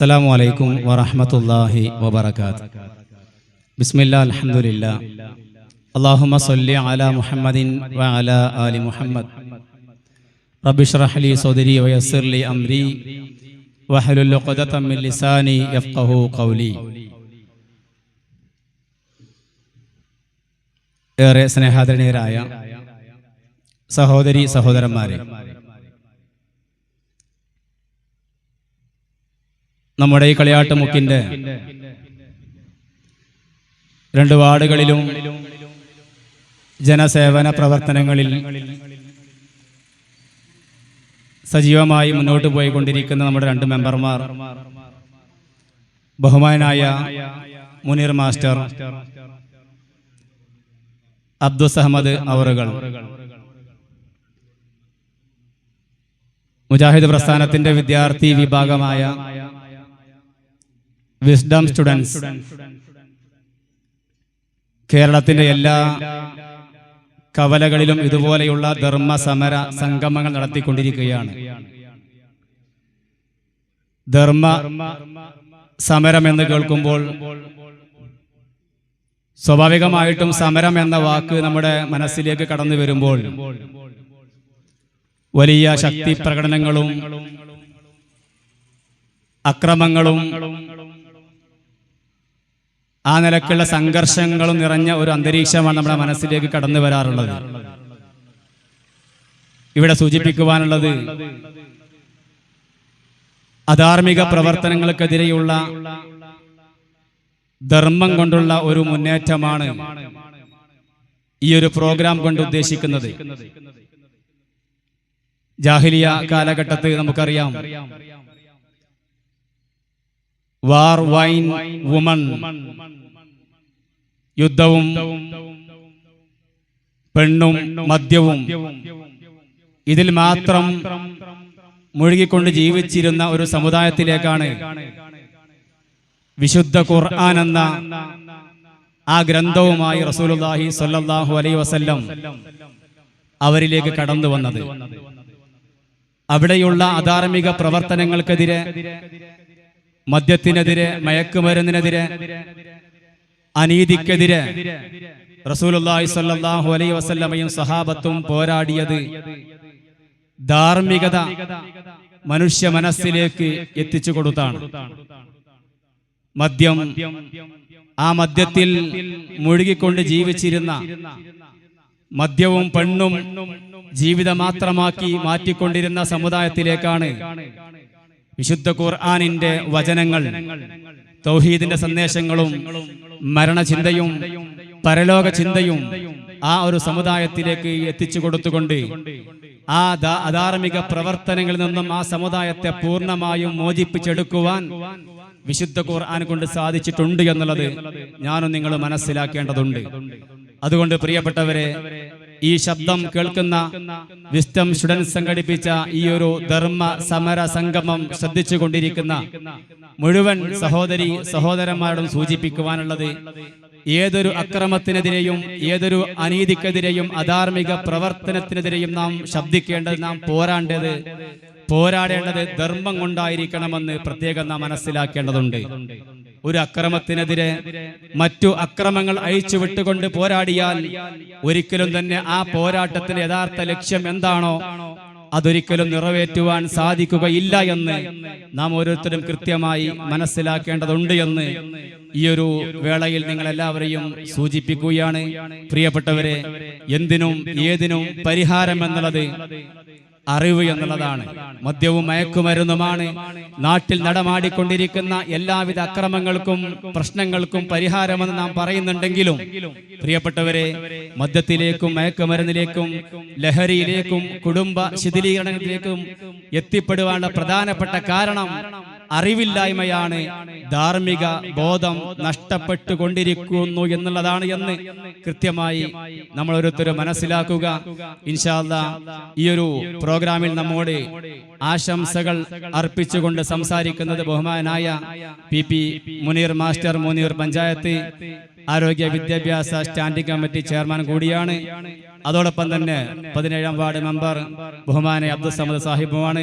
السلام عليكم ورحمة الله وبركاته بسم الله الحمد لله اللهم صل على محمد وعلى آل محمد رب اشرح لي صدري ويسر لي أمري واحلل عقدة من لساني يفقه قولي ഏറെ സ്നേഹാദരണീയരായ സഹോദരി സഹോദരന്മാരെ നമ്മുടെ ഈ കളിയാട്ടുമുക്കിന്റെ രണ്ട് വാർഡുകളിലും ജനസേവന പ്രവർത്തനങ്ങളിൽ സജീവമായി മുന്നോട്ട് പോയിക്കൊണ്ടിരിക്കുന്ന നമ്മുടെ രണ്ട് മെമ്പർമാർ ബഹുമാനായ മുനീർ മാസ്റ്റർ അബ്ദുസ് അഹമ്മദ് അവറുകൾ. മുജാഹിദ് പ്രസ്ഥാനത്തിന്റെ വിദ്യാർത്ഥി വിഭാഗമായ വിസ്ഡം സ്റ്റുഡൻസ് കേരളത്തിന്റെ എല്ലാ കവലകളിലും ഇതുപോലെയുള്ള ധർമ്മ സമര സംഗമങ്ങൾ നടത്തിക്കൊണ്ടിരിക്കുകയാണ്. ധർമ്മ സമരം എന്ന് കേൾക്കുമ്പോൾ സ്വാഭാവികമായിട്ടും സമരം എന്ന വാക്ക് നമ്മുടെ മനസ്സിലേക്ക് കടന്നു വരുമ്പോൾ വലിയ ശക്തി പ്രകടനങ്ങളും അക്രമങ്ങളും ആ നിലക്കുള്ള സംഘർഷങ്ങളും നിറഞ്ഞ ഒരു അന്തരീക്ഷമാണ് നമ്മുടെ മനസ്സിലേക്ക് കടന്നു വരാറുള്ളത്. ഇവിടെ സൂചിപ്പിക്കുവാനുള്ളത് അധാർമിക പ്രവർത്തനങ്ങൾക്കെതിരെയുള്ള ധർമ്മം കൊണ്ടുള്ള ഒരു മുന്നേറ്റമാണ് ഈ ഒരു പ്രോഗ്രാം കൊണ്ട് ഉദ്ദേശിക്കുന്നത്. ജാഹിലിയ കാലഘട്ടത്തിൽ നമുക്കറിയാം വാർ വൈൻ വുമൺ യുദ്ധവും പെണ്ണും മദ്യവും. ഇതിൽ മാത്രം മുഴുകിക്കൊണ്ട് ജീവിച്ചിരുന്ന ഒരു സമുദായത്തിലേക്കാണ് വിശുദ്ധ ഖുർആൻ എന്ന ആ ഗ്രന്ഥവുമായി റസൂലുള്ളാഹി സ്വല്ലല്ലാഹു അലൈഹി വസല്ലം അവരിലേക്ക് കടന്നു വന്നത്. അവിടെയുള്ള അധാർമിക പ്രവർത്തനങ്ങൾക്കെതിരെ മദ്യത്തിനെതിരെ മയക്കുമരുന്നിനെതിരെ അനീതിക്കെതിരെ റസൂലുള്ളാഹി സ്വല്ലല്ലാഹു അലൈഹി വസല്ലമയും സഹാബത്തും പോരാടിയത് ധാർമ്മികത മനുഷ്യ മനസ്സിലേക്ക് എത്തിച്ചു കൊടുത്താണ്. മദ്യം ആ മദ്യത്തിൽ മുഴുകിക്കൊണ്ട് ജീവിച്ചിരുന്ന മദ്യവും പെണ്ണും ജീവിതം മാത്രമാക്കി മാറ്റിക്കൊണ്ടിരുന്ന സമുദായത്തിലേക്കാണ് വിശുദ്ധ ഖുർആാനിന്റെ വചനങ്ങൾ തൗഹീദിന്റെ സന്ദേശങ്ങളും മരണചിന്തയും പരലോക ചിന്തയും ആ ഒരു സമുദായത്തിലേക്ക് എത്തിച്ചു കൊടുത്തുകൊണ്ട് ആ അധാർമിക പ്രവർത്തനങ്ങളിൽ നിന്നും ആ സമുദായത്തെ പൂർണമായും മോചിപ്പിച്ചെടുക്കുവാൻ വിശുദ്ധ ഖുർആൻ കൊണ്ട് സാധിച്ചിട്ടുണ്ട് എന്നുള്ളത് ഞാനും നിങ്ങൾ മനസ്സിലാക്കേണ്ടതുണ്ട്. അതുകൊണ്ട് പ്രിയപ്പെട്ടവരെ ഈ ശബ്ദം കേൾക്കുന്ന വിസ്റ്റം സ്റ്റുഡൻസ് സംഘടിപ്പിച്ച ഈ ഒരു ധർമ്മ സമര സംഗമം ശ്രദ്ധിച്ചു കൊണ്ടിരിക്കുന്ന മുഴുവൻ സഹോദരി സഹോദരന്മാരോടും സൂചിപ്പിക്കുവാനുള്ളത് ഏതൊരു അക്രമത്തിനെതിരെയും ഏതൊരു അനീതിക്കെതിരെയും അധാർമിക പ്രവർത്തനത്തിനെതിരെയും നാം ശബ്ദിക്കേണ്ടത് നാം പോരാണ്ടത് പോരാടേണ്ടത് ധർമ്മം കൊണ്ടായിരിക്കണമെന്ന് പ്രത്യേകം നാം മനസ്സിലാക്കേണ്ടതുണ്ട്. ഒരു അക്രമത്തിനെതിരെ മറ്റു അക്രമങ്ങൾ അഴിച്ചു വിട്ടുകൊണ്ട് പോരാടിയാൽ ഒരിക്കലും തന്നെ ആ പോരാട്ടത്തിന്റെ യഥാർത്ഥ ലക്ഷ്യം എന്താണോ അതൊരിക്കലും നിറവേറ്റുവാൻ സാധിക്കുകയില്ല എന്ന് നാം ഓരോരുത്തരും കൃത്യമായി മനസ്സിലാക്കേണ്ടതുണ്ട് എന്ന് ഈ ഒരു വേളയിൽ നിങ്ങൾ എല്ലാവരെയും സൂചിപ്പിക്കുകയാണ്. പ്രിയപ്പെട്ടവരെ എന്തിനും ഏതിനും പരിഹാരം എന്നുള്ളത് അറിവ് എന്നുള്ളതാണ്. മദ്യവും മയക്കുമരുന്നുമാണ്. നാട്ടിൽ നടമാടിക്കൊണ്ടിരിക്കുന്ന എല്ലാവിധ അക്രമങ്ങൾക്കും പ്രശ്നങ്ങൾക്കും പരിഹാരമെന്ന് നാം പറയുന്നുണ്ടെങ്കിലും പ്രിയപ്പെട്ടവരെ മദ്യത്തിലേക്കും മയക്കുമരുന്നിലേക്കും ലഹരിയിലേക്കും കുടുംബ ശിഥിലീകരണത്തിലേക്കും എത്തിപ്പെടുവാനുള്ള പ്രധാനപ്പെട്ട കാരണം അറിവില്ലായ്മയാണ് ധാർമ്മിക ബോധം നഷ്ടപ്പെട്ടുകൊണ്ടിരിക്കുന്നു എന്നുള്ളതാണ് എന്ന് കൃത്യമായി നമ്മൾ ഓരോരുത്തരും മനസ്സിലാക്കുക. ഇൻഷാല്ല ഈ ഒരു പ്രോഗ്രാമിൽ നമ്മോട് ആശംസകൾ അർപ്പിച്ചുകൊണ്ട് സംസാരിക്കുന്നത് ബഹുമാനായ P P Muneer master Muneer panchayat ആരോഗ്യ വിദ്യാഭ്യാസ സ്റ്റാൻഡിംഗ് കമ്മിറ്റി ചെയർമാൻ കൂടിയാണ്. അതോടൊപ്പം തന്നെ പതിനേഴാം വാർഡ് മെമ്പർ ബഹുമാന അബ്ദുൽ സമദ് സാഹിബുമാണ്.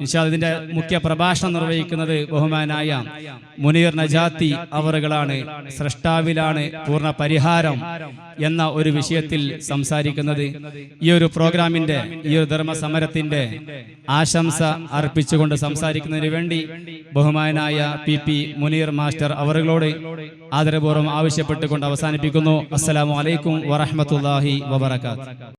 ഇൻഷാ ഇതിന്റെ മുഖ്യ പ്രഭാഷണം നിർവഹിക്കുന്നത് ബഹുമാനായ മുനീർ നജാത്തി അവറുകളാണ്. സൃഷ്ടാവിലാണ് പൂർണ പരിഹാരം എന്ന ഒരു വിഷയത്തിൽ സംസാരിക്കുന്നത്. ഈ ഒരു പ്രോഗ്രാമിന്റെ ഈ ഒരു ധർമ്മ സമരത്തിന്റെ ആശംസ അർപ്പിച്ചുകൊണ്ട് സംസാരിക്കുന്നതിന് വേണ്ടി ബഹുമാനായ പി പി മുനീർ മാസ്റ്റർ അവറുകളോട് ആദരപൂർവം ആവശ്യപ്പെട്ടുകൊണ്ട് അവസാനിപ്പിക്കുന്നു. അസ്സലാമു അലൈക്കും വറഹ്മത്തുള്ളാഹി বারাকাত